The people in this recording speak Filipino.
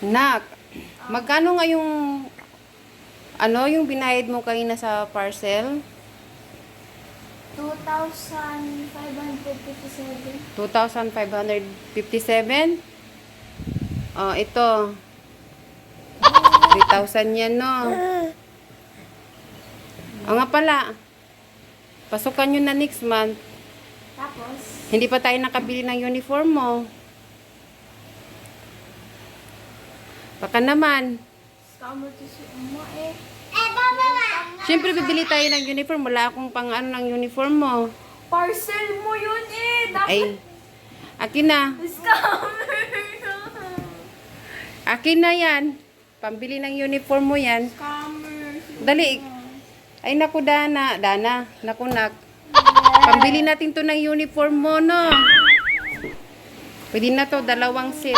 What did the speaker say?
Nak, magkano nga yung ano yung binayad mo kanina sa parcel? 2,557. 2,557? Oh, ito. 3,000 yan, no? O nga pala, pasukan nyo na next month. Tapos, Hindi pa tayo nakabili ng uniform mo. Baka naman. scammer to si Uma eh. Siyempre, bibili tayo ng uniform. Wala akong pang ano ng uniform mo. Parcel mo yun eh! Dapat Ay, akin na. scammer. Akin na yan. Pambili ng uniform mo yan. Scammer. Dali. Ay, naku, Dana. Dana, naku, nak. Pambili natin to ng uniform mo, no? Pwede na to, dalawang set.